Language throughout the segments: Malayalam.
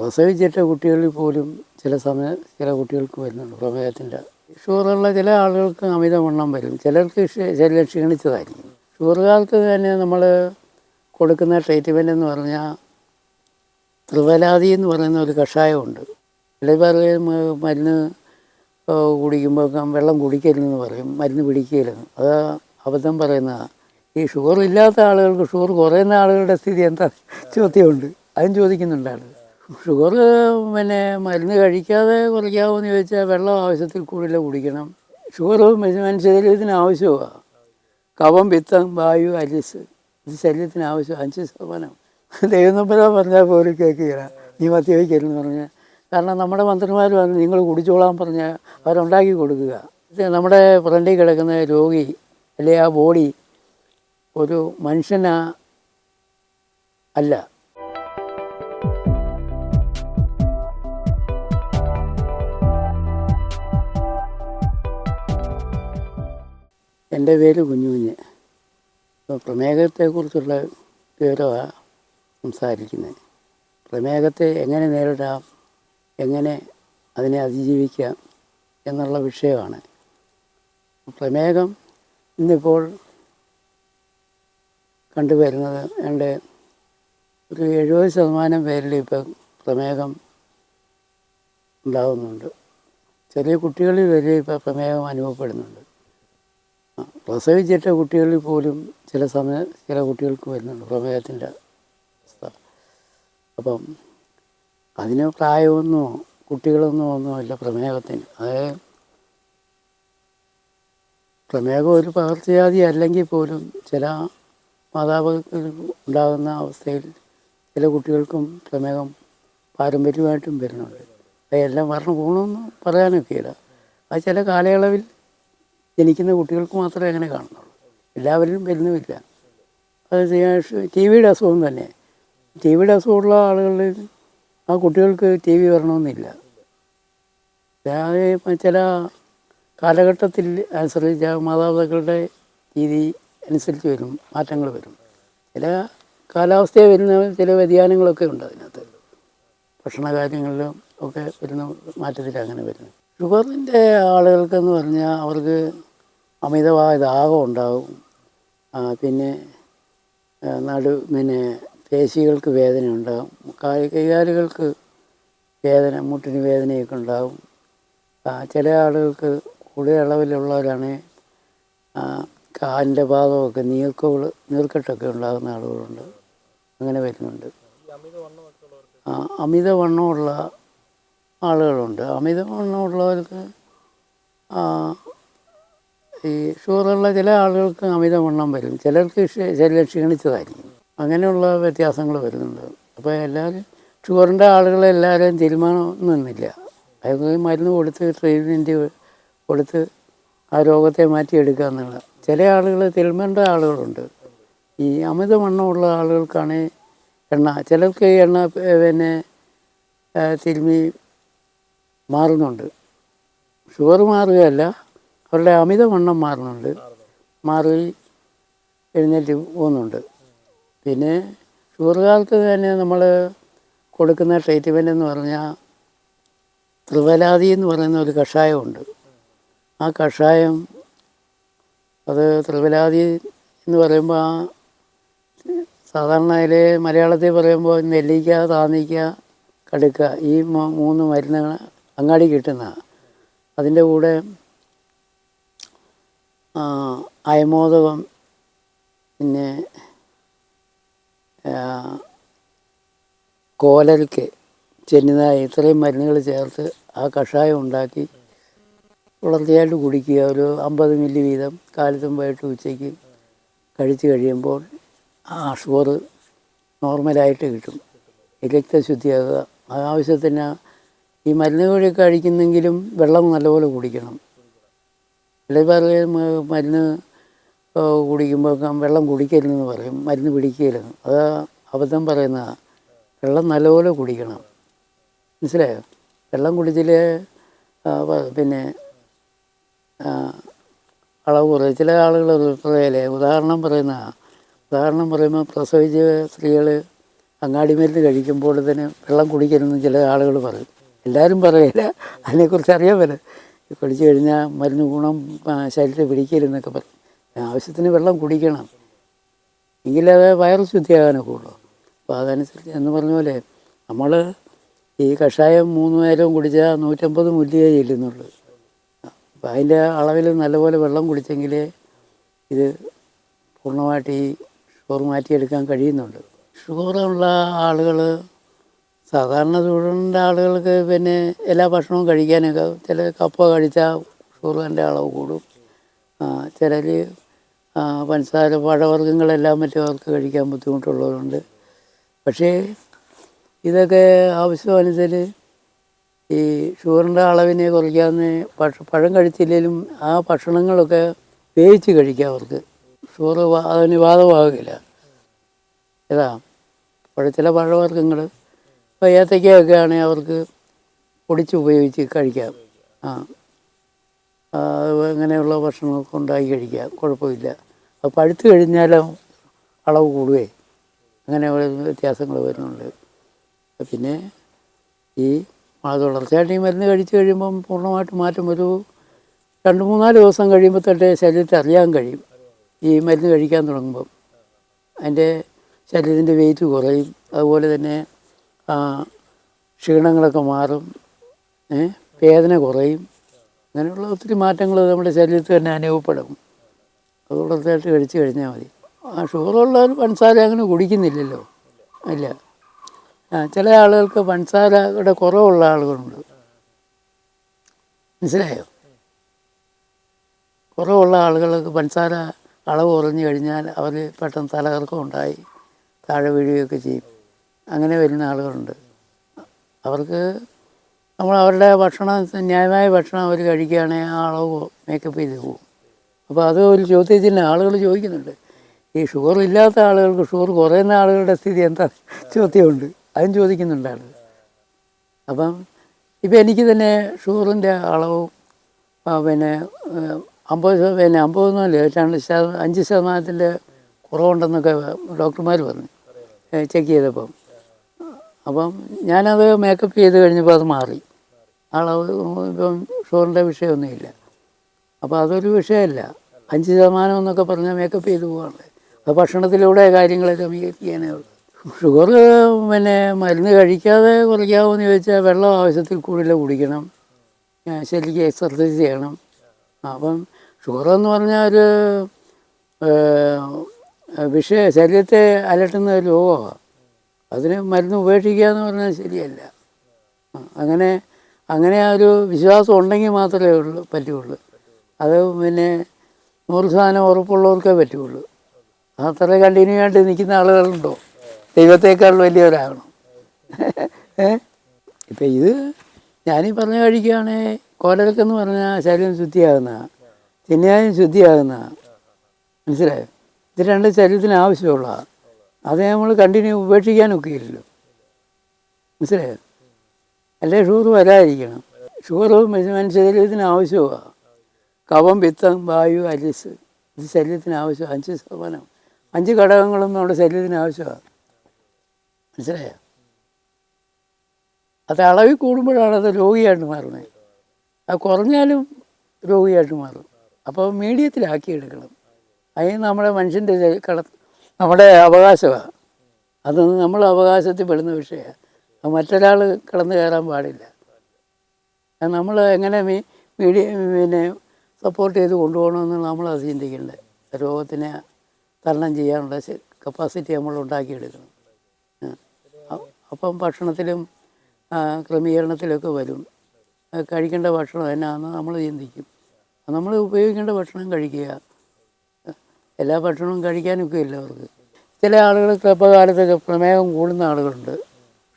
പ്രസവിച്ചിട്ട കുട്ടികളിൽ പോലും ചില സമയം ചില കുട്ടികൾക്ക് വരുന്നുണ്ട് പ്രമേഹത്തിന്റെ. ഷുഗറുള്ള ചില ആളുകൾക്ക് അമിതവണ്ണം വരും. ചിലർക്ക് ചില ക്ഷീണിച്ചതായിരിക്കും. ഷുഗറുകാർക്ക് തന്നെ നമ്മൾ കൊടുക്കുന്ന ട്രീറ്റ്മെന്റ് എന്ന് പറഞ്ഞാൽ ത്രിവലാതി എന്ന് പറയുന്ന ഒരു കഷായമുണ്ട്. ചില ചിലർ മരുന്ന് കുടിക്കുമ്പോൾ വെള്ളം കുടിക്കരുതെന്ന് പറയും. മരുന്ന് പിടിക്കരുത് അത് അബദ്ധം പറയുന്നതാണ് ഈ ഷുഗർ ഇല്ലാത്ത ആളുകൾക്ക് ഷുഗർ കുറയുന്ന ആളുകളുടെ സ്ഥിതി എന്താ? ചോദ്യമുണ്ട്. അതും ചോദിക്കുന്നുണ്ട് ആൾ ഷുഗർ പിന്നെ മരുന്ന് കഴിക്കാതെ കുറയ്ക്കാമോ എന്ന് ചോദിച്ചാൽ വെള്ളം ആവശ്യത്തിൽ കൂടുതൽ കുടിക്കണം. ഷുഗർ മനുഷ്യശരീരത്തിന് ആവശ്യമാണ് കവം പിത്തം വായു അരിസ് ഇത് ശരീരത്തിന് ആവശ്യം അഞ്ച് ശതമാനം. ദൈവനമ്പര പറഞ്ഞാൽ പോലും കേൾക്കുകയില്ല. നീ മദ്യപിക്കരുതെന്ന് പറഞ്ഞ്. കാരണം നമ്മുടെ മന്ത്രിമാർ വന്ന് നിങ്ങൾ കുടിച്ചോളാൻ പറഞ്ഞാൽ അവരുണ്ടാക്കി കൊടുക്കുക. നമ്മുടെ ഫ്രണ്ടിൽ കിടക്കുന്ന രോഗി അല്ലെ ആ ബോഡി ഒരു മനുഷ്യനാ അല്ല. എന്റെ പേര് കുഞ്ഞുകുഞ്ഞ് ഇപ്പോൾ പ്രമേഹത്തെക്കുറിച്ചുള്ള വിവരമാണ് സംസാരിക്കുന്നത്. പ്രമേഹത്തെ എങ്ങനെ നേരിടാം എങ്ങനെ അതിനെ അതിജീവിക്കാം എന്നുള്ള വിഷയമാണ്. പ്രമേഹം ഇന്നിപ്പോൾ കണ്ടുവരുന്നത് എന്റെ ഒരു എഴുപത് ശതമാനം പേരിൽ ഇപ്പം പ്രമേഹം ഉണ്ടാകുന്നുണ്ട് ചെറിയ കുട്ടികളിൽ വരെ ഇപ്പോൾ പ്രമേഹം അനുഭവപ്പെടുന്നുണ്ട്. പ്രസവിച്ചിട്ട കുട്ടികളിൽ പോലും ചില സമയ ചില കുട്ടികൾക്ക് വരുന്നുണ്ട് പ്രമേഹത്തിന്റെ അവസ്ഥ. അപ്പം അതിന് പ്രായമൊന്നോ കുട്ടികളൊന്നും ഒന്നുമില്ല പ്രമേഹത്തിന്. അത് പ്രമേഹം ഒരു പകർച്ചവ്യാധി അല്ലെങ്കിൽ പോലും ചില മാതാപിതാക്കൾ ഉണ്ടാകുന്ന അവസ്ഥയിൽ ചില കുട്ടികൾക്കും പ്രമേഹം പാരമ്പര്യമായിട്ടും വരുന്നുണ്ട്. അതെല്ലാം വരണം ഗുണമെന്ന് പറയാനൊക്കെയില്ല. അത് ചില കാലയളവിൽ ജനിക്കുന്ന കുട്ടികൾക്ക് മാത്രമേ അങ്ങനെ കാണുന്നുള്ളൂ. എല്ലാവരിലും വരുന്നുമില്ല. അത് ടി വിയുടെ അസുഖം തന്നെ. ടി വിയുടെ അസുഖമുള്ള ആളുകളിൽ ആ കുട്ടികൾക്ക് ടി വി വരണമെന്നില്ല ചില കാലഘട്ടത്തിൽ അനുസരിച്ച് മാതാപിതാക്കളുടെ രീതി അനുസരിച്ച് വരും മാറ്റങ്ങൾ വരും. ചില കാലാവസ്ഥയെ വരുന്ന ചില വ്യതിയാനങ്ങളൊക്കെ ഉണ്ട് അതിനകത്ത്. ഭക്ഷണ കാര്യങ്ങളിലും ഒക്കെ വരുന്ന മാറ്റത്തിൽ അങ്ങനെ വരുന്നു. ഷുഗറിന്റെ ആളുകൾക്കെന്ന് പറഞ്ഞാൽ അവർക്ക് അമിതമായ ദാഹം ഉണ്ടാകും പിന്നെ നടു പിന്നെ പേശികൾക്ക് വേദന ഉണ്ടാകും കായ കൈകാലുകൾക്ക് വേദന മുട്ടിന് വേദനയൊക്കെ ഉണ്ടാകും ചില ആളുകൾക്ക് കൂടുതൽ അളവിലുള്ളവരാണ് കാലിന്റെ ഭാഗമൊക്കെ നീർക്കോൾ നീർക്കെട്ടൊക്കെ ഉണ്ടാകുന്ന ആളുകളുണ്ട്. അങ്ങനെ വരുന്നുണ്ട്. അമിതവണ്ണമുള്ള ആളുകളുണ്ട്. അമിതവണ്ണമുള്ളവർക്ക് ഈ ഷുഗറുള്ള ചില ആളുകൾക്ക് അമിതവണ്ണം വരും. ചിലർക്ക് ശരീരം ക്ഷീണിച്ചതായിരിക്കും. അങ്ങനെയുള്ള വ്യത്യാസങ്ങൾ വരുന്നുണ്ട്. അപ്പോൾ എല്ലാവരും ഷുഗറിന്റെ ആളുകളെ എല്ലാവരെയും തീരുമാനമൊന്നുമില്ല. അതായത് മരുന്ന് കൊടുത്ത് ട്രീറ്റ്മെന്റ് കൊടുത്ത് ആ രോഗത്തെ മാറ്റിയെടുക്കുക എന്നുള്ള ചില ആളുകൾ തിരുമേണ്ട ആളുകളുണ്ട്. ഈ അമിതവണ്ണമുള്ള ആളുകൾക്കാണ് എണ്ണ. ചിലർക്ക് എണ്ണ പിന്നെ തിരുമി മാറുന്നുണ്ട്. ഷുഗർ മാറുകയല്ല അവരുടെ അമിതവണ്ണം മാറുന്നുണ്ട്. മാറി എഴുന്നേറ്റ് പോകുന്നുണ്ട്. പിന്നെ ഷുഗറുകാർക്ക് തന്നെ നമ്മൾ കൊടുക്കുന്ന ട്രീറ്റ്മെന്റ് എന്ന് പറഞ്ഞാൽ ത്രിവലാതി എന്ന് പറയുന്ന ഒരു കഷായമുണ്ട്. ആ കഷായം അത് ത്രിവലാതി എന്ന് പറയുമ്പോൾ ആ സാധാരണ അതിൽ മലയാളത്തിൽ പറയുമ്പോൾ നെല്ലിക്ക താന്നിക്ക കടുക്ക ഈ മൂന്ന് മരുന്നുകൾ അങ്ങാടി കിട്ടുന്ന അതിന്റെ കൂടെ അയമോദകം പിന്നെ കോലൽക്ക് ചെന്നിതായ ഇത്രയും മരുന്നുകൾ ചേർത്ത് ആ കഷായം ഉണ്ടാക്കി വളർത്തിയായിട്ട് കുടിക്കുക. ഒരു അമ്പത് മില്ലി വീതം കാലത്തും വൈകിട്ട് ഉച്ചയ്ക്ക് കഴിച്ചു കഴിയുമ്പോൾ ആ ഷുഗർ നോർമലായിട്ട് കിട്ടും. രക്തശുദ്ധിയാകുക. ആവശ്യത്തിന് ഈ മരുന്ന് കോഴിയൊക്കെ കഴിക്കുന്നെങ്കിലും വെള്ളം നല്ലപോലെ കുടിക്കണം. ചിലർ മരുന്ന് ആ, കുടിക്കുമ്പോൾ വെള്ളം കുടിക്കരുതെന്ന് പറയും മരുന്ന് പിടിക്കരുത് അത് അബദ്ധം പറയുന്നതാണ് വെള്ളം നല്ലപോലെ കുടിക്കണം. മനസ്സിലായോ? വെള്ളം കുടിച്ചിൽ പിന്നെ അളവ് കുറയും. ചില ആളുകൾ പറയലേ ഉദാഹരണം പറയുന്ന ഉദാഹരണം പറയുമ്പോൾ പ്രസവിച്ച സ്ത്രീകൾ അങ്ങാടി മരുന്ന് കഴിക്കുമ്പോൾ തന്നെ വെള്ളം കുടിക്കരുതെന്ന് ചില ആളുകൾ പറയും. എല്ലാവരും പറയില്ല അതിനെക്കുറിച്ച് അറിയാൻ പറ്റും കുടിച്ചു കഴിഞ്ഞാൽ മരുന്ന് ഗുണം ശരീരത്തെ പിടിക്കരുതെന്നൊക്കെ പറയും ആവശ്യത്തിന് വെള്ളം കുടിക്കണം. എങ്കിലേ അത് വയറ് ശുദ്ധിയാകാനൊക്കെ ഉള്ളൂ അപ്പോൾ അതനുസരിച്ച് എന്ന് പറഞ്ഞ പോലെ നമ്മൾ ഈ കഷായം മൂന്ന് നേരവും കുടിച്ചാൽ നൂറ്റമ്പത് മുല്ലിയേ ചെല്ലുന്നുള്ളൂ. അപ്പം അതിന്റെ അളവിൽ നല്ലപോലെ വെള്ളം കുടിച്ചെങ്കിലേ ഇത് പൂർണമായിട്ട് ഈ ഷുഗർ മാറ്റിയെടുക്കാൻ കഴിയുന്നുണ്ട് ഷുഗറുള്ള ആളുകൾ സാധാരണ ഷുഗറിന്റെ ആളുകൾക്ക് പിന്നെ എല്ലാ ഭക്ഷണവും കഴിക്കാനൊക്കെ ചില കപ്പ കഴിച്ചാൽ ഷുഗറിന്റെ അളവ് കൂടും. ചിലർ പഞ്ചസാര പഴവർഗങ്ങളെല്ലാം മറ്റേ അവർക്ക് കഴിക്കാൻ ബുദ്ധിമുട്ടുള്ളവരുണ്ട്. പക്ഷേ ഇതൊക്കെ ആവശ്യമനുസരിച്ച് ഈ ഷുഗറിന്റെ അളവിനെ കുറയ്ക്കാവുന്ന ഭക്ഷ പഴം കഴിച്ചില്ലെങ്കിലും ആ ഭക്ഷണങ്ങളൊക്കെ വേവിച്ച് കഴിക്കാം അവർക്ക്. ഷുഗർ അതിന് ബാധമാകില്ല ഏതാ? അപ്പോൾ ചില പഴവർഗങ്ങൾ ഇപ്പോൾ ഏത്തയ്ക്കയൊക്കെ ആണെങ്കിൽ അവർക്ക് പൊടിച്ച് ഉപയോഗിച്ച് കഴിക്കാം. ആ. അങ്ങനെയുള്ള ഭക്ഷണമൊക്കെ ഉണ്ടാക്കി കഴിക്കാം. കുഴപ്പമില്ല. അത് പഴുത്ത് കഴിഞ്ഞാലും അളവ് കൂടുകയെ അങ്ങനെ വ്യത്യാസങ്ങൾ വരുന്നുണ്ട്. പിന്നെ ഈ തുടർച്ചയായിട്ട് ഈ മരുന്ന് കഴിച്ച് കഴിയുമ്പം പൂർണമായിട്ട് മാറ്റം ഒരു രണ്ട് മൂന്നാൽ ദിവസം കഴിയുമ്പോൾ തൊട്ടേ ശരീരത്തെ അറിയാൻ കഴിയും. ഈ മരുന്ന് കഴിക്കാൻ തുടങ്ങുമ്പം. അതിന്റെ ശരീരത്തിന്റെ വെയിറ്റ് കുറയും. അതുപോലെ തന്നെ ക്ഷീണങ്ങളൊക്കെ മാറും വേദന കുറയും അങ്ങനെയുള്ള ഒത്തിരി മാറ്റങ്ങൾ നമ്മുടെ ശരീരത്തിൽ തന്നെ അനുഭവപ്പെടും. അത് കഴിച്ച് കഴിഞ്ഞാൽ മതി. ആ ഷുഗറുള്ളവർ പഞ്ചസാര അങ്ങനെ കുടിക്കുന്നില്ലല്ലോ. ഇല്ല. ചില ആളുകൾക്ക് പഞ്ചസാരയുടെ കുറവുള്ള ആളുകളുണ്ട്. മനസ്സിലായോ? കുറവുള്ള ആളുകൾക്ക് പഞ്ചസാര അളവ് കുറഞ്ഞു കഴിഞ്ഞാൽ അവർ പെട്ടെന്ന് തലകറക്കം ഉണ്ടായി താഴെ വീഴുകയൊക്കെ ചെയ്യും. അങ്ങനെ വരുന്ന ആളുകളുണ്ട്. അവർക്ക് നമ്മൾ അവരുടെ ഭക്ഷണം ന്യായമായ ഭക്ഷണം അവർ കഴിക്കുകയാണെങ്കിൽ ആ അളവ് മേക്കപ്പ് ചെയ്ത് പോകും. അപ്പോൾ അത് ഒരു ചോദ്യത്തിന് ആളുകൾ ചോദിക്കുന്നുണ്ട്. ഈ ഷുഗർ ഇല്ലാത്ത ആളുകൾക്ക് ഷുഗർ കുറയുന്ന ആളുകളുടെ സ്ഥിതി എന്താ? ചോദ്യമുണ്ട്. അതും ചോദിക്കുന്നുണ്ട് ആളുകൾ അപ്പം ഇപ്പം എനിക്ക് തന്നെ ഷുഗറിന്റെ അളവ് പിന്നെ അമ്പത് പിന്നെ അമ്പതൊന്നുമല്ല രണ്ട് ശത അഞ്ച് ശതമാനത്തിന്റെ കുറവുണ്ടെന്നൊക്കെ ഡോക്ടർമാർ പറഞ്ഞു. ചെക്ക് ചെയ്തപ്പം. അപ്പം ഞാനത് മേക്കപ്പ് ചെയ്ത് കഴിഞ്ഞപ്പോൾ അത് മാറി. അളവ് ഇപ്പം ഷുഗറിന്റെ വിഷയമൊന്നുമില്ല. അപ്പോൾ അതൊരു വിഷയമല്ല. അഞ്ച് ശതമാനം എന്നൊക്കെ പറഞ്ഞാൽ മേക്കപ്പ് ചെയ്ത് പോകാനുള്ളത് അത് ഭക്ഷണത്തിലൂടെ കാര്യങ്ങളെ ക്രമീകരിക്കാനേ ഉള്ളൂ. ഷുഗർ പിന്നെ മരുന്ന് കഴിക്കാതെ കുറയ്ക്കാമെന്ന് ചോദിച്ചാൽ വെള്ളം ആവശ്യത്തിൽ കൂടുതൽ കുടിക്കണം. ശരിക്കും എക്സർസൈസ് ചെയ്യണം. അപ്പം ഷുഗർ എന്ന് പറഞ്ഞാൽ ഒരു വിഷയ ശരീരത്തെ അലട്ടുന്ന ഒരു രോഗമാണ് അതിന് മരുന്ന് ഉപേക്ഷിക്കുക എന്ന് പറഞ്ഞാൽ ശരിയല്ല അങ്ങനെ അങ്ങനെ ആ ഒരു വിശ്വാസം ഉണ്ടെങ്കിൽ മാത്രമേ ഉള്ളൂ പറ്റുള്ളൂ. അത് പിന്നെ നൂറ് ശതമാനം ഉറപ്പുള്ളവർക്കേ പറ്റുള്ളൂ. അത്ര കണ്ടിന്യൂ ആയിട്ട് നിൽക്കുന്ന ആളുകളുണ്ടോ? ദൈവത്തേക്കാൾ വലിയവരാകണം. ഇപ്പം ഇത് ഞാനീ പറഞ്ഞ കഴിക്കുകയാണെങ്കിൽ കോലരക്കെന്ന് പറഞ്ഞാൽ ശരീരം ശുദ്ധിയാകുന്ന തിന്നായും ശുദ്ധിയാകുന്ന. മനസ്സിലായോ? ഇത് രണ്ട് ശരീരത്തിന് ആവശ്യമുള്ളതാണ് അത് നമ്മൾ കണ്ടിന്യൂ ഉപേക്ഷിക്കാനൊക്കെയില്ലല്ലോ. മനസ്സിലായോ? അല്ലേ ഷുഗർ വരാതിരിക്കണം. ഷുഗർ മനുഷ്യ ശരീരത്തിന് ആവശ്യമാണ് കവം പിത്തം വായു അരിസ് ഇത് ശരീരത്തിന് ആവശ്യം അഞ്ച് ശതമാനം. അഞ്ച് ഘടകങ്ങളും നമ്മുടെ ശരീരത്തിന് ആവശ്യമാണ് മനസ്സിലായോ? അത് അളവിൽ കൂടുമ്പോഴാണ് അത് രോഗിയായിട്ട് മാറുന്നത്. അത് കുറഞ്ഞാലും രോഗിയായിട്ട് മാറും. അപ്പോൾ മീഡിയത്തിലാക്കി എടുക്കണം അതിന് നമ്മുടെ മനുഷ്യന്റെ കട നമ്മുടെ അവകാശമാണ്. അത് നമ്മൾ അവകാശത്തിൽ പെടുന്ന വിഷയമാണ്. അത് മറ്റൊരാൾ കടന്നു കയറാൻ പാടില്ല. അത് നമ്മൾ എങ്ങനെ മീ മീഡിയ പിന്നെ സപ്പോർട്ട് ചെയ്ത് കൊണ്ടുപോകണമെന്ന് നമ്മളത് ചിന്തിക്കേണ്ടത്. രോഗത്തിനെ തരണം ചെയ്യാനുള്ള കപ്പാസിറ്റി നമ്മൾ ഉണ്ടാക്കിയെടുക്കണം. അപ്പം ഭക്ഷണത്തിലും ക്രമീകരണത്തിലൊക്കെ വരും. കഴിക്കേണ്ട ഭക്ഷണം എന്നാന്ന് നമ്മൾ ചിന്തിക്കും. നമ്മൾ ഉപയോഗിക്കേണ്ട ഭക്ഷണം കഴിക്കുക. എല്ലാ ഭക്ഷണവും കഴിക്കാനൊക്കെ ഇല്ല അവർക്ക്. ചില ആളുകൾ ചെറുപ്പകാലത്തൊക്കെ പ്രമേഹം കൂടുന്ന ആളുകളുണ്ട്.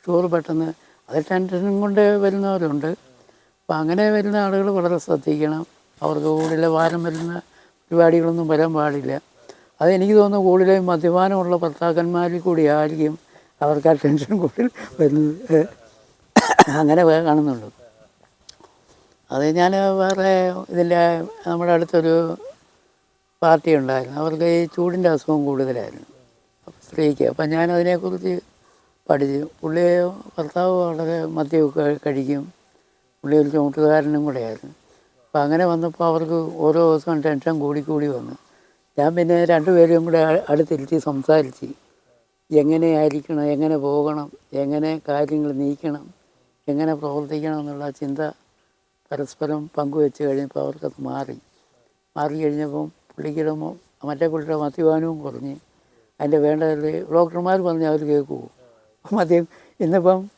ഷുഗർ പെട്ടെന്ന് അത് ടെൻഷൻ കൊണ്ട് വരുന്നവരുണ്ട്. അപ്പം അങ്ങനെ വരുന്ന ആളുകൾ വളരെ ശ്രദ്ധിക്കണം. അവർക്ക് കൂടുതൽ ഭാരം വരുന്ന പരിപാടികളൊന്നും വരാൻ പാടില്ല. അതെനിക്ക് തോന്നുന്നു കൂടുതലും മദ്യപാനമുള്ള ഭർത്താക്കന്മാരിൽ കൂടി ആയിരിക്കും അവർക്ക് ആ ടെൻഷൻ കൂടുതൽ വരുന്നത്. അങ്ങനെ കാണുന്നുള്ളൂ അത് ഞാൻ വേറെ ഇതിന്റെ നമ്മുടെ അടുത്തൊരു പാർട്ടി ഉണ്ടായിരുന്നു അവർക്ക് ഈ ചൂടിന്റെ അസുഖം കൂടുതലായിരുന്നു. സ്ത്രീക്ക് അപ്പം ഞാൻ അതിനെക്കുറിച്ച് പഠിച്ചു പുള്ളി ഭർത്താവ് വളരെ മദ്യമൊക്കെ കഴിക്കും. പുള്ളി ഒരു ചുമട്ടുകാരനും കൂടെയായിരുന്നു. അപ്പം അങ്ങനെ വന്നപ്പോൾ അവർക്ക് ഓരോ ദിവസവും ടെൻഷൻ കൂടി കൂടി വന്നു. ഞാൻ പിന്നെ രണ്ടുപേരെയും കൂടെ അടുത്തിരുത്തി സംസാരിച്ച്. എങ്ങനെയായിരിക്കണം എങ്ങനെ പോകണം എങ്ങനെ കാര്യങ്ങൾ നീക്കണം എങ്ങനെ പ്രവർത്തിക്കണം എന്നുള്ള ചിന്ത പരസ്പരം പങ്കുവെച്ച് കഴിഞ്ഞപ്പോൾ അവർക്കത് മാറി. മാറി കഴിഞ്ഞപ്പം പുള്ളിയുടെ മോ- മറ്റേ പുള്ളിയുടെ മദ്യപാനവും കുറഞ്ഞ്. അതിന്റെ വേണ്ട ഡോക്ടർമാർ പറഞ്ഞാൽ അവർ കേൾക്കുമോ മദ്യം ഇന്നിപ്പം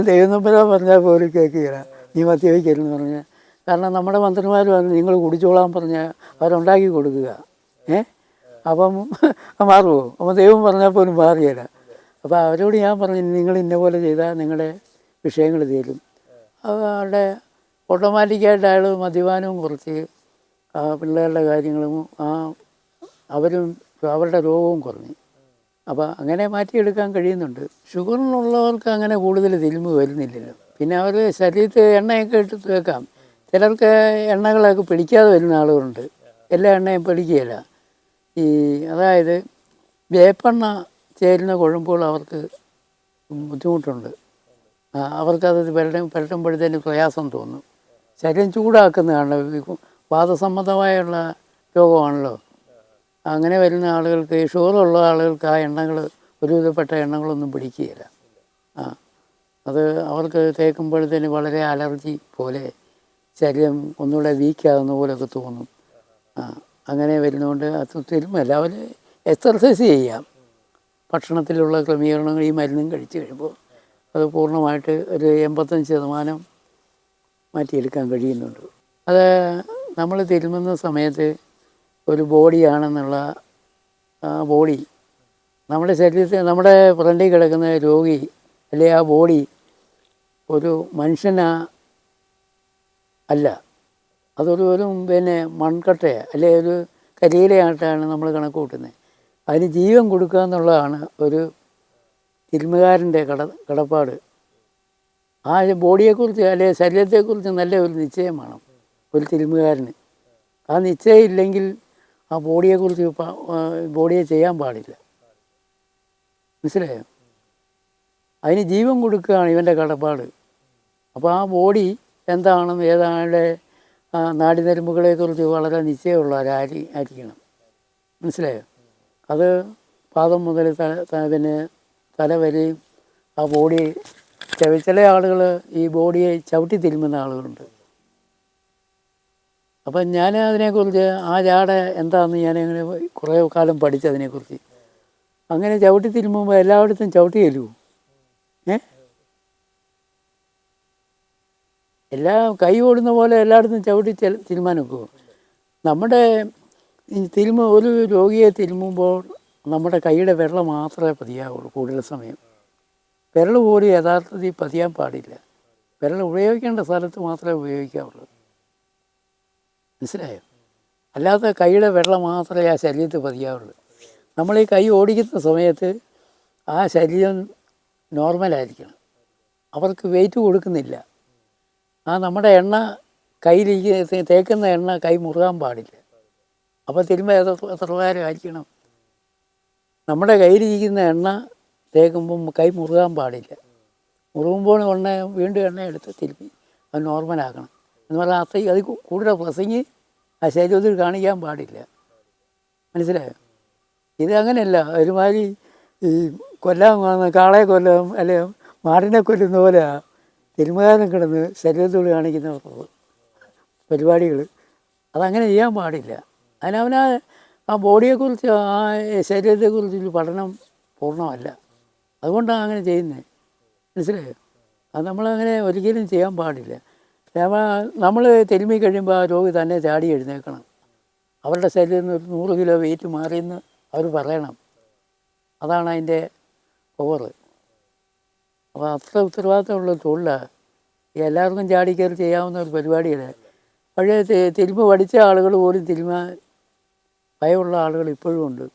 ദൈവം നമ്പരാ പറഞ്ഞാൽ പോലും കേൾക്കുകയില്ല. നീ മദ്യപിക്കരുതെന്ന് പറഞ്ഞാൽ. കാരണം നമ്മുടെ മന്ത്രിമാർ പറഞ്ഞു നിങ്ങൾ കുടിച്ചോളാൻ പറഞ്ഞാൽ അവരുണ്ടാക്കി കൊടുക്കുക. ഏ? അപ്പം മാറുമോ അപ്പം ദൈവം പറഞ്ഞാൽ പോലും മാറിയില്ല അപ്പോൾ അവരോട് ഞാൻ പറഞ്ഞു നിങ്ങൾ ഇന്ന പോലെ ചെയ്താൽ നിങ്ങളുടെ വിഷയങ്ങൾ തീരും. അവരുടെ ഓട്ടോമാറ്റിക്കായിട്ട് അയാൾ മദ്യപാനവും കുറച്ച് ആ പിള്ളേരുടെ കാര്യങ്ങളും ആ അവരും അവരുടെ രോഗവും കുറഞ്ഞു. അപ്പോൾ അങ്ങനെ മാറ്റിയെടുക്കാൻ കഴിയുന്നുണ്ട്. ഷുഗറിനുള്ളവർക്ക് അങ്ങനെ കൂടുതൽ തിരുമ്പ് വരുന്നില്ലല്ലോ. പിന്നെ അവർ ശരീരത്തിൽ എണ്ണയൊക്കെ ഇട്ട് തേക്കാം. ചിലർക്ക് എണ്ണകളൊക്കെ പിടിക്കാതെ വരുന്ന ആളുകളുണ്ട്. എല്ലാ എണ്ണയും പിടിക്കുകയില്ല. ഈ അതായത് വേപ്പെണ്ണ ചേരുന്ന കുഴമ്പുകൾ അവർക്ക് ബുദ്ധിമുട്ടുണ്ട്. അവർക്കത് പുരട്ടും പുരട്ടുമ്പോഴത്തേന് പ്രയാസം തോന്നും. ശരീരം ചൂടാക്കുന്നതാണ് വാദസംബന്ധമായുള്ള രോഗമാണല്ലോ. അങ്ങനെ വരുന്ന ആളുകൾക്ക് ഷുഗറുള്ള ആളുകൾക്ക് ആ എണ്ണകൾ ഒരുവിധപ്പെട്ട എണ്ണകളൊന്നും പിടിക്കുകയില്ല. ആ അത് അവർക്ക് തേക്കുമ്പോഴത്തേന് വളരെ അലർജി പോലെ ശരീരം ഒന്നുകൂടെ വീക്കാകുന്ന പോലെയൊക്കെ തോന്നും. ആ അങ്ങനെ വരുന്നതുകൊണ്ട് അത് തിരുമല്ല അവർ എക്സർസൈസ് ചെയ്യാം. ഭക്ഷണത്തിലുള്ള ക്രമീകരണങ്ങൾ ഈ മരുന്നും കഴിച്ചു കഴിയുമ്പോൾ അത് പൂർണമായിട്ട് ഒരു എൺപത്തഞ്ച് ശതമാനം മാറ്റിയെടുക്കാൻ കഴിയുന്നുണ്ട്. അത് നമ്മൾ തിരുമുന്ന സമയത്ത് ഒരു ബോഡിയാണെന്നുള്ള ആ ബോഡി നമ്മുടെ ശരീരത്തിൽ നമ്മുടെ ഫ്രണ്ടിൽ കിടക്കുന്ന രോഗി അല്ലെ ആ ബോഡി ഒരു മനുഷ്യനാ അല്ല. അതൊരു ഒരു പിന്നെ മൺകട്ടയ അല്ലെ ഒരു കരിയിലയായിട്ടാണ് നമ്മൾ കണക്ക് കൂട്ടുന്നത്. അതിന് ജീവൻ കൊടുക്കുക എന്നുള്ളതാണ് ഒരു തിരുമുകാരന്റെ കട കടപ്പാട്. ആ ബോഡിയെക്കുറിച്ച് അല്ലെ ശരീരത്തെക്കുറിച്ച് നല്ല ഒരു നിശ്ചയം വേണം. ഒരു തിരുമുകാരന്. ആ നിശ്ചയം ഇല്ലെങ്കിൽ ആ ബോഡിയെക്കുറിച്ച് ബോഡിയെ ചെയ്യാൻ പാടില്ല. മനസ്സിലായോ? അതിന് ജീവൻ കൊടുക്കുകയാണ് ഇവന്റെ കടപ്പാട്. അപ്പോൾ ആ ബോഡി എന്താണെന്ന് ഏതാണ്ട് നാടിനരമ്പുകളെക്കുറിച്ച് വളരെ നിശ്ചയമുള്ള ഒരാരി ആയിരിക്കണം. മനസ്സിലായോ? അത് പാദം മുതൽ തല പിന്നെ തല വരെയും ആ ബോഡി ചില ആളുകൾ ഈ ബോഡിയെ ചവിട്ടി തിരുമുന്ന ആളുകളുണ്ട്. അപ്പം ഞാൻ അതിനെക്കുറിച്ച് ആ ജാട എന്താണെന്ന് ഞാൻ അങ്ങനെ കുറേ കാലം പഠിച്ചതിനെക്കുറിച്ച് അങ്ങനെ ചവിട്ടി തിരുമ്പുമ്പോൾ എല്ലായിടത്തും ചവിട്ടി ചെല്ലുമോ ഏ? എല്ലാ കൈ ഓടുന്ന പോലെ എല്ലായിടത്തും ചവിട്ടി തിരുമാൻ നമ്മുടെ തിരുമ ഒരു രോഗിയെ തിരുമുമ്പോൾ നമ്മുടെ കൈയുടെ വിരൽ മാത്രമേ പതിയാവുള്ളൂ കൂടുതൽ സമയം. വിരൽ പോലും യഥാർത്ഥത്തിൽ പതിയാൻ പാടില്ല. വിരൽ ഉപയോഗിക്കേണ്ട സ്ഥലത്ത് മാത്രമേ ഉപയോഗിക്കാവുള്ളൂ. മനസ്സിലായോ? അല്ലാത്ത കൈയുടെ വെള്ളം മാത്രമേ ആ ശരീരത്തിൽ പതിയാവുള്ളൂ. നമ്മൾ ഈ കൈ ഓടിക്കുന്ന സമയത്ത് ആ ശരീരം നോർമലായിരിക്കണം അവർക്ക് വെയിറ്റ് കൊടുക്കുന്നില്ല. ആ നമ്മുടെ എണ്ണ കയ്യിലിരിക്കുന്ന തേക്കുന്ന എണ്ണ കൈ മുറുകാൻ പാടില്ല. അപ്പോൾ തിരുമ്പ എത്ര പ്രകാരമായിരിക്കണം നമ്മുടെ കയ്യിലിരിക്കുന്ന എണ്ണ തേക്കുമ്പം കൈ മുറുകാൻ പാടില്ല. മുറുകുമ്പോൾ എണ്ണ വീണ്ടും എണ്ണ എടുത്ത് തിരുമ്പി അത് നോർമലാക്കണം എന്ന് പറഞ്ഞാൽ അത്ര അത് കൂടുതൽ പ്രസംഗി ആ ശരീരത്തിൽ കാണിക്കാൻ പാടില്ല. മനസ്സിലായോ? ഇത് അങ്ങനെയല്ല. ഒരുമാതിരി ഈ വന്ന കാളയെ കൊല്ലാം അല്ലെ മാടിനെ കൊല്ലുന്ന പോലെ തിരുമുകാരൻ കിടന്ന് ശരീരത്തോട് കാണിക്കുന്ന പരിപാടികൾ അതങ്ങനെ ചെയ്യാൻ പാടില്ല. അതിനവനാ ആ ബോഡിയെക്കുറിച്ച് ആ ശരീരത്തെക്കുറിച്ച് പഠനം പൂർണമല്ല. അതുകൊണ്ടാണ് അങ്ങനെ ചെയ്യുന്നത്. മനസ്സിലായോ? അത് നമ്മളങ്ങനെ ഒരിക്കലും ചെയ്യാൻ പാടില്ല. നമ്മൾ തിരുമ്മി കഴിയുമ്പോൾ ആ രോഗി തന്നെ ചാടി എഴുന്നേക്കണം. അവരുടെ ശരീരത്തിൽ നിന്ന് ഒരു നൂറ് കിലോ വെയിറ്റ് മാറിയെന്ന് അവർ പറയണം. അതാണ് അതിന്റെ പവർ അപ്പോൾ അത്ര ഉത്തരവാദിത്തമുള്ള തൊഴിലാണ് എല്ലാവർക്കും ചാടി കയറി ചെയ്യാവുന്ന ഒരു പരിപാടിയല്ല? പഴയ തിരുമ്പ് പഠിച്ച ആളുകൾ പോലും തിരുമ ഭയമുള്ള ആളുകൾ ഇപ്പോഴും ഉണ്ട്.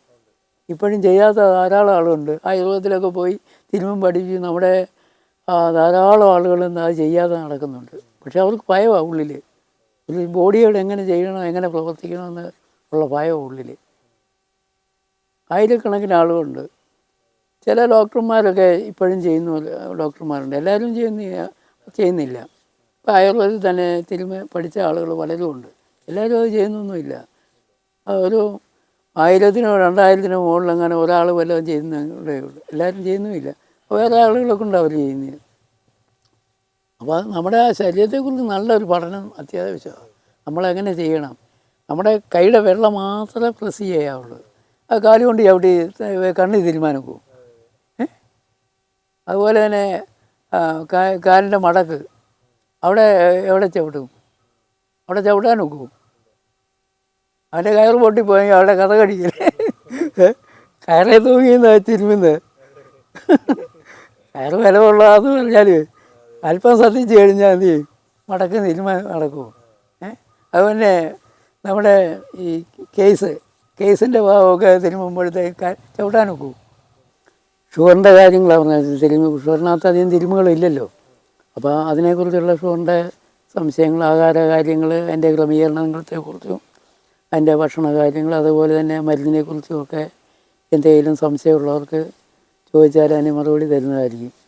ഇപ്പോഴും ചെയ്യാത്ത ധാരാളം ആളുകളുണ്ട്. ആയുർവേദത്തിലൊക്കെ പോയി തിരുമ്പം പഠിച്ച് നമ്മുടെ ധാരാളം ആളുകൾ അത് ചെയ്യാതെ നടക്കുന്നുണ്ട്. പക്ഷെ അവർക്ക് ഭയമാണ് ഉള്ളിൽ ഒരു ബോഡിയോട് എങ്ങനെ ചെയ്യണം എങ്ങനെ പ്രവർത്തിക്കണമെന്ന് ഉള്ള ഭയമാണ് ഉള്ളിൽ ആയിരക്കണക്കിന് ആളുകളുണ്ട്. ചില ഡോക്ടർമാരൊക്കെ ഇപ്പോഴും ചെയ്യുന്ന ഡോക്ടർമാരുണ്ട്. എല്ലാവരും ചെയ്യുന്ന ചെയ്യുന്നില്ല. ഇപ്പോൾ ആയുർവേദത്തിൽ തന്നെ തിരുമ പഠിച്ച ആളുകൾ പലരും ഉണ്ട് എല്ലാവരും അത് ചെയ്യുന്നൊന്നുമില്ല. ഒരു ആയിരത്തിനോ രണ്ടായിരത്തിനോ മുകളിൽ അങ്ങനെ ഒരാൾ വല്ലതും ചെയ്യുന്നതേ ഉള്ളൂ. എല്ലാവരും ചെയ്യുന്നുമില്ല. വേറെ ആളുകളൊക്കെ ഉണ്ട് അവർ ചെയ്യുന്നത്. അപ്പോൾ നമ്മുടെ ആ ശരീരത്തെക്കുറിച്ച് നല്ലൊരു പഠനം അത്യാവശ്യമാണ്. നമ്മളെങ്ങനെ ചെയ്യണം? നമ്മുടെ കൈയുടെ വെള്ളം മാത്രമേ പ്രസ് ചെയ്യാവുള്ളൂ. ആ കാൽ കൊണ്ട് ചവിട്ടി കണ്ണ് തീരുമാനം പോകും? അതുപോലെ തന്നെ കാലിന്റെ മടക്ക്. അവിടെ എവിടെ ചവിട്ടും? അവിടെ ചവിട്ടാൻ നോക്കും അവന്റെ കയറ് പൊട്ടിപ്പോയെങ്കിൽ അവിടെ കഥ കടിക്കില്ലേ? കയറെ തൂങ്ങി തിരുമുന്നത് കയറ് വില കൊള്ളാന്ന് പറഞ്ഞാൽ അല്പം ശ്രദ്ധിച്ച് കഴിഞ്ഞാൽ മതി. മടക്ക് തിരുമ നടക്കും ഏഹ് അതുപോലെ നമ്മുടെ ഈ കേസ് കേസിന്റെ ഭാഗമൊക്കെ തിരുമുമ്പോഴത്തേക്ക് ചവിട്ടാൻ നോക്കൂ. ഷുഗറിന്റെ കാര്യങ്ങളാണ് പറഞ്ഞത്. തിരുമ ഷുഗറിനകത്ത് അധികം തിരുമുകളില്ലല്ലോ. അപ്പോൾ അതിനെക്കുറിച്ചുള്ള ഷുഗറിന്റെ സംശയങ്ങൾ ആഹാര കാര്യങ്ങൾ അതിന്റെ ക്രമീകരണങ്ങളെക്കുറിച്ചും അതിന്റെ ഭക്ഷണ കാര്യങ്ങൾ അതുപോലെ തന്നെ മരുന്നിനെക്കുറിച്ചും ഒക്കെ എന്തെങ്കിലും സംശയമുള്ളവർക്ക് ചോദിച്ചാൽ അതിന് മറുപടി തരുന്നതായിരിക്കും.